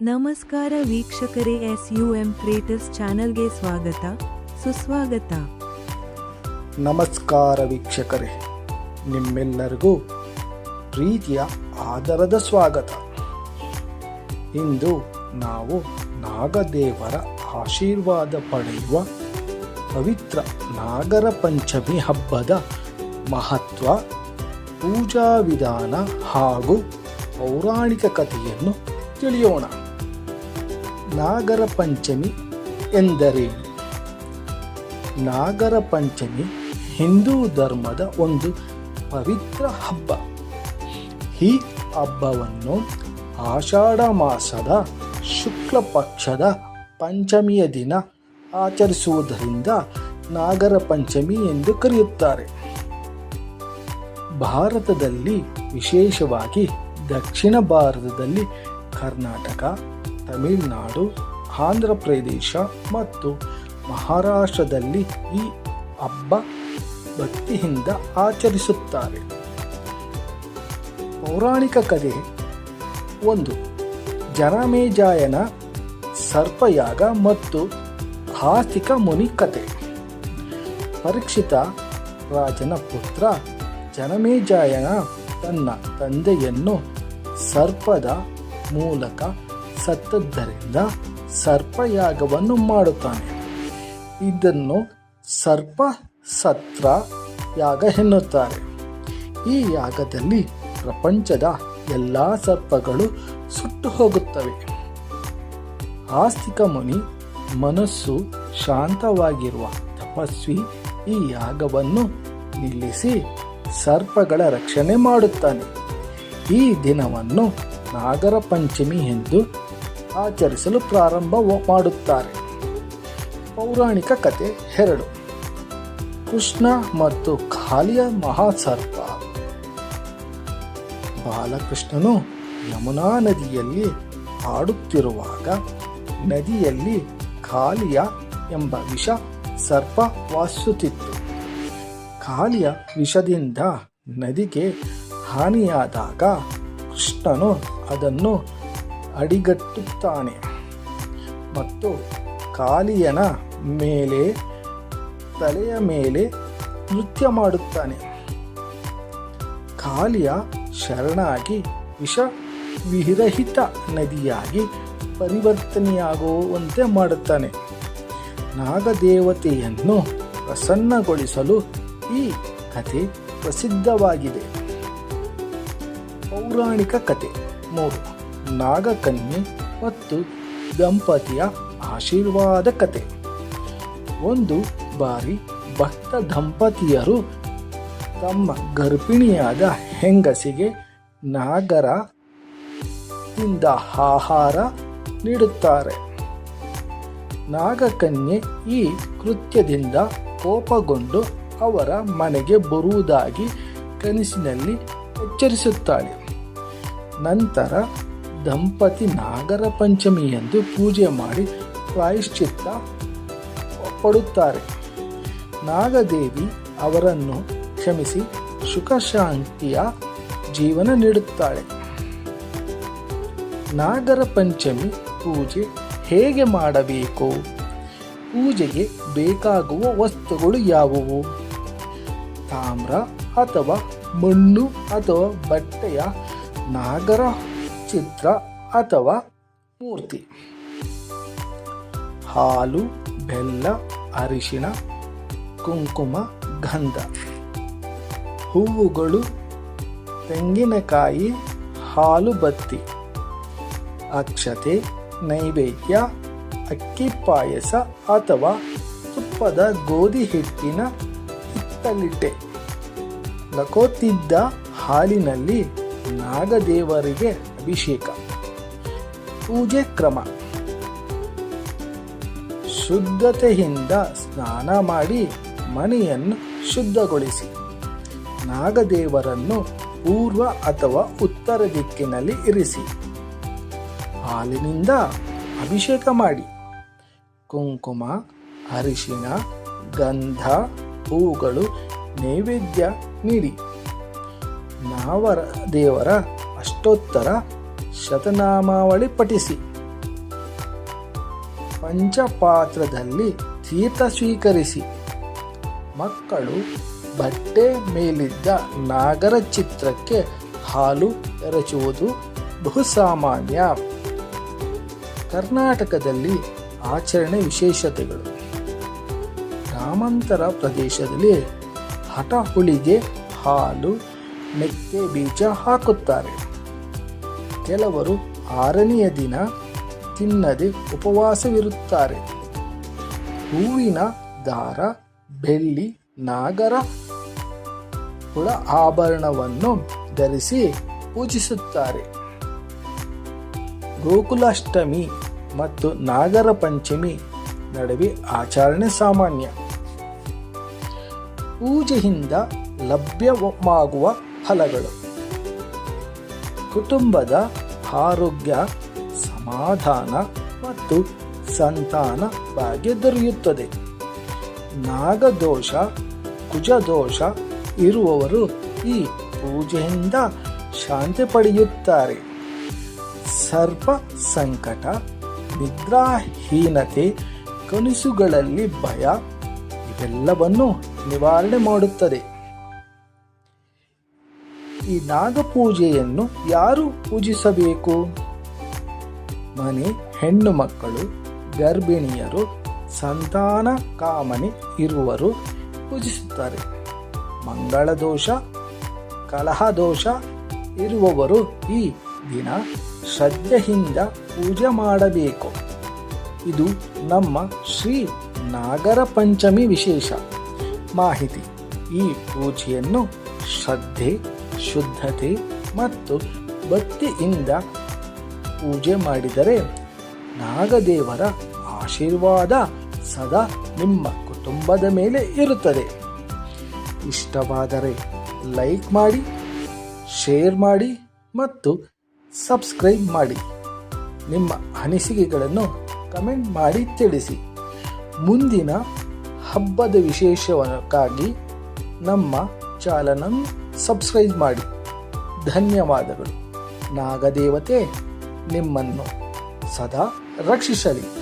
ನಮಸ್ಕಾರ ವೀಕ್ಷಕರೇ S U M creators ಚಾನೆಲ್ಗೆ ಸ್ವಾಗತ, ಸುಸ್ವಾಗತ. ನಮಸ್ಕಾರ ವೀಕ್ಷಕರೇ, ನಿಮ್ಮೆಲ್ಲರಿಗೂ ಪ್ರೀತಿಯ, ಆದರದ ಸ್ವಾಗತ. ಇಂದು ನಾವು ನಾಗದೇವರ ಆಶೀರ್ವಾದ ಪಡೆಯುವ ಪವಿತ್ರ ನಾಗರ ಪಂಚಮಿ ಹಬ್ಬದ ಮಹತ್ವ, ಪೂಜಾ ವಿಧಾನ ಹಾಗೂ ಪೌರಾಣಿಕ ಕಥೆಯನ್ನು ತಿಳಿಯೋಣ. ನಾಗರ ಪಂಚಮಿ ಎಂದರೇನು ನಾಗರ ಪಂಚಮಿ ಹಿಂದೂ ಧರ್ಮದ ಒಂದು ಪವಿತ್ರ ಹಬ್ಬ. ಈ ಹಬ್ಬವನ್ನು ಆಷಾಢ ಮಾಸದ ಶುಕ್ಲ ಪಕ್ಷದ ಪಂಚಮಿಯ ದಿನ ಆಚರಿಸುವುದರಿಂದ ನಾಗರ ಪಂಚಮಿ ಎಂದು ಕರೆಯುತ್ತಾರೆ. ಭಾರತದಲ್ಲಿ ವಿಶೇಷವಾಗಿ ದಕ್ಷಿಣ ಭಾರತದಲ್ಲಿ ಕರ್ನಾಟಕ ತಮಿಳುನಾಡು, ಆಂಧ್ರ ಪ್ರದೇಶ ಮತ್ತು ಮಹಾರಾಷ್ಟ್ರದಲ್ಲಿ ಈ ಹಬ್ಬ ಭಕ್ತಿಯಿಂದ ಆಚರಿಸುತ್ತಾರೆ. ಪೌರಾಣಿಕ ಕಥೆ ಒಂದು. ಜನಮೇಜಾಯನ ಸರ್ಪಯಾಗ ಮತ್ತು ಆಸ್ತಿಕ ಮುನಿ ಕಥೆ. ಪರೀಕ್ಷಿತ ರಾಜನ ಪುತ್ರ ಜನಮೇಜಾಯನ ತನ್ನ ತಂದೆಯನ್ನು ಸರ್ಪದ ಮೂಲಕ ಸತ್ತದ್ದರಿಂದ ಸರ್ಪಯಾಗವನ್ನು ಮಾಡುತ್ತಾನೆ. ಇದನ್ನು ಸರ್ಪ ಸತ್ರ ಯಾಗ ಎನ್ನುತ್ತಾರೆ. ಈ ಯಾಗದಲ್ಲಿ ಪ್ರಪಂಚದ ಎಲ್ಲ ಸರ್ಪಗಳು ಸುಟ್ಟು ಹೋಗುತ್ತವೆ. ಆಸ್ತಿಕ ಮುನಿ ಮನಸ್ಸು ಶಾಂತವಾಗಿರುವ ತಪಸ್ವಿ ಈ ಯಾಗವನ್ನು ನಿಲ್ಲಿಸಿ ಸರ್ಪಗಳ ರಕ್ಷಣೆ ಮಾಡುತ್ತಾನೆ. ಈ ದಿನವನ್ನು ನಾಗರ ಪಂಚಮಿ ಎಂದು ಆಚರಿಸಲು ಪ್ರಾರಂಭ ಮಾಡುತ್ತಾರೆ. ಪೌರಾಣಿಕ ಕತೆ ಎರಡು. ಕೃಷ್ಣ ಮತ್ತು ಖಾಲಿಯ ಮಹಾಸರ್ಪ. ಬಾಲಕೃಷ್ಣನು ಯಮುನಾ ನದಿಯಲ್ಲಿ ಆಡುತ್ತಿರುವಾಗ ನದಿಯಲ್ಲಿ ಖಾಲಿಯ ಎಂಬ ವಿಷ ಸರ್ಪ ವಾಸಿಸುತ್ತಿತ್ತು. ಖಾಲಿಯ ವಿಷದಿಂದ ನದಿಗೆ ಹಾನಿಯಾದಾಗ ಕೃಷ್ಣನು ಅದನ್ನು ಅಡಿಗಟ್ಟುತ್ತಾನೆ. ಮತ್ತು ಕಾಲಿಯನ ಮೇಲೆ, ತಲೆಯ ಮೇಲೆ ನೃತ್ಯ ಮಾಡುತ್ತಾನೆ. ಕಾಲಿಯ ಶರಣಾಗಿ ವಿಷ ವಿರಹಿತ ನದಿಯಾಗಿ ಪರಿವರ್ತನೆಯಾಗುವಂತೆ ಮಾಡುತ್ತಾನೆ. ನಾಗದೇವತೆಯನ್ನು ಪ್ರಸನ್ನಗೊಳಿಸಲು ಈ ಕಥೆ ಪ್ರಸಿದ್ಧವಾಗಿದೆ. ಪೌರಾಣಿಕ ಕತೆ ಮೂರು. ನಾಗಕನ್ಯೆ ಮತ್ತು ದಂಪತಿಯ ಆಶೀರ್ವಾದ ಕತೆ. ಒಂದು ಬಾರಿ ಭಕ್ತ ದಂಪತಿಯರು ತಮ್ಮ ಗರ್ಭಿಣಿಯಾದ ಹೆಂಗಸಿಗೆ ನಾಗರ ತಿಂದ ಆಹಾರ ನೀಡುತ್ತಾರೆ. ನಾಗಕನ್ಯೆ ಈ ಕೃತ್ಯದಿಂದ ಕೋಪಗೊಂಡು ಅವರ ಮನೆಗೆ ಬರುವುದಾಗಿ ಕನಸಿನಲ್ಲಿ ಎಚ್ಚರಿಸುತ್ತಾಳೆ. ನಂತರ ದಂಪತಿ ನಾಗರ ಪಂಚಮಿಯಂದು ಪೂಜೆ ಮಾಡಿ ಪ್ರಾಯಶ್ಚಿತ್ತ ಪಡುತ್ತಾರೆ. ನಾಗದೇವಿ ಅವರನ್ನು ಕ್ಷಮಿಸಿ ಸುಖಶಾಂತಿಯ ಜೀವನ ನೀಡುತ್ತಾಳೆ. ನಾಗರ ಪಂಚಮಿ ಪೂಜೆ ಹೇಗೆ ಮಾಡಬೇಕು? ಪೂಜೆಗೆ ಬೇಕಾಗುವ ವಸ್ತುಗಳು ಯಾವುವು? ತಾಮ್ರ ಅಥವಾ ಮಣ್ಣು ಅಥವಾ ಬಟ್ಟೆಯ ನಾಗರ ಚಿತ್ರ ಅಥವಾ ಮೂರ್ತಿ. ಹಾಲು, ಬೆಲ್ಲ, ಅರಿಶಿಣ, ಕುಂಕುಮ, ಗಂಧ. ಹೂವುಗಳು, ತೆಂಗಿನಕಾಯಿ, ಹಾಲು ಬತ್ತಿ. ಅಕ್ಷತೆ, ನೈವೇದ್ಯ, ಅಕ್ಕಿ ಪಾಯಸ ಅಥವಾ ತುಪ್ಪದ ಗೋಧಿ ಹಿಟ್ಟಿನ ಹಿತ್ತಲಿಟ್ಟೆ. ನಕೋತಿದ್ದ ಹಾಲಿನಲ್ಲಿ ನಾಗದೇವರಿಗೆ ಅಭಿಷೇಕ. ಪೂಜೆ ಕ್ರಮ. ಶುದ್ಧತೆಯಿಂದ ಸ್ನಾನ ಮಾಡಿ ಮನೆಯನ್ನು ಶುದ್ಧಗೊಳಿಸಿ. ನಾಗದೇವರನ್ನು ಪೂರ್ವ ಅಥವಾ ಉತ್ತರ ದಿಕ್ಕಿನಲ್ಲಿ ಇರಿಸಿ. ಹಾಲಿನಿಂದ ಅಭಿಷೇಕ ಮಾಡಿ. ಕುಂಕುಮ ಅರಿಶಿನ ಗಂಧ, ಹೂಗಳು, ನೈವೇದ್ಯ ನೀಡಿ. ನಾವರ ದೇವರ ಅಷ್ಟೋತ್ತರ ಶತನಾಮಾವಳಿ ಪಠಿಸಿ. ಪಂಚಪಾತ್ರದಲ್ಲಿ ತೀರ್ಥ ಸ್ವೀಕರಿಸಿ. ಮಕ್ಕಳು ಬಟ್ಟೆ ಮೇಲಿದ್ದ ನಾಗರ ಚಿತ್ರಕ್ಕೆ ಹಾಲು ಎರಚುವುದು ಬಹುಸಾಮಾನ್ಯ. ಕರ್ನಾಟಕದಲ್ಲಿ ಆಚರಣೆ ವಿಶೇಷತೆಗಳು. ಗ್ರಾಮಾಂತರ ಪ್ರದೇಶದಲ್ಲಿ ಹಠ ಹುಳಿಗೆ ಹಾಲು, ಮೆಕ್ಕೆ ಬೀಜ ಹಾಕುತ್ತಾರೆ. ಕೆಲವರು ಆರನೆಯ ದಿನ ತಿನ್ನದೆ ಉಪವಾಸವಿರುತ್ತಾರೆ. ಹೂವಿನ ದಾರ, ಬೆಳ್ಳಿ, ನಾಗರ, ಹುಳ ಆಭರಣವನ್ನು ಧರಿಸಿ ಪೂಜಿಸುತ್ತಾರೆ. ಗೋಕುಲಾಷ್ಟಮಿ ಮತ್ತು ನಾಗರ ಪಂಚಮಿ ನಡುವೆ ಆಚರಣೆ ಸಾಮಾನ್ಯ. ಪೂಜೆಯಿಂದ ಲಭ್ಯವಾಗುವ ಫಲಗಳು. ಕುಟುಂಬದ ಆರೋಗ್ಯ, ಸಮಾಧಾನ ಮತ್ತು ಸಂತಾನ ಭಾಗ್ಯ ದೊರೆಯುತ್ತದೆ. ನಾಗದೋಷ, ಕುಜದೋಷ ಇರುವವರು ಈ ಪೂಜೆಯಿಂದ ಶಾಂತಿ ಪಡೆಯುತ್ತಾರೆ. ಸರ್ಪ ಸಂಕಟ, ನಿದ್ರಾಹೀನತೆ, ಕನಸುಗಳಲ್ಲಿ ಭಯ, ಇವೆಲ್ಲವನ್ನು ನಿವಾರಣೆ ಮಾಡುತ್ತದೆ. ಈ ನಾಗಪೂಜೆಯನ್ನು ಯಾರು ಪೂಜಿಸಬೇಕು? ಮನೆ ಹೆಣ್ಣು ಮಕ್ಕಳು, ಗರ್ಭಿಣಿಯರು, ಸಂತಾನ ಕಾಮನೆ ಇರುವರು ಪೂಜಿಸುತ್ತಾರೆ. ಮಂಗಳ ದೋಷ, ಕಲಹ ದೋಷ ಇರುವವರು ಈ ದಿನ ಶ್ರದ್ಧೆಯಿಂದ ಪೂಜೆ ಮಾಡಬೇಕು. ಇದು ನಮ್ಮ ಶ್ರೀ ನಾಗರ ಪಂಚಮಿ ವಿಶೇಷ. ಮಾಹಿತಿ, ಈ ಪೂಜೆಯನ್ನು ಶ್ರದ್ಧೆ ಶುದ್ಧತೆ ಮತ್ತು ಭಕ್ತಿಯಿಂದ ಪೂಜೆ ಮಾಡಿದರೆ ನಾಗದೇವರ ಆಶೀರ್ವಾದ ಸದಾ ನಿಮ್ಮ ಕುಟುಂಬದ ಮೇಲೆ ಇರುತ್ತದೆ. ಇಷ್ಟವಾದರೆ ಲೈಕ್ ಮಾಡಿ, ಶೇರ್ ಮಾಡಿ ಮತ್ತು ಸಬ್ಸ್ಕ್ರೈಬ್ ಮಾಡಿ. ನಿಮ್ಮ ಅನಿಸಿಕೆಗಳನ್ನು ಕಮೆಂಟ್ ಮಾಡಿ ತಿಳಿಸಿ. ಮುಂದಿನ ಹಬ್ಬದ ವಿಶೇಷಕ್ಕಾಗಿ ನಮ್ಮ ಚಾನಲನ್ನು ಸಬ್ಸ್ಕ್ರೈಬ್ ಮಾಡಿ. ಧನ್ಯವಾದಗಳು. ನಾಗದೇವತೆ ನಿಮ್ಮನ್ನು ಸದಾ ರಕ್ಷಿಸಲಿ.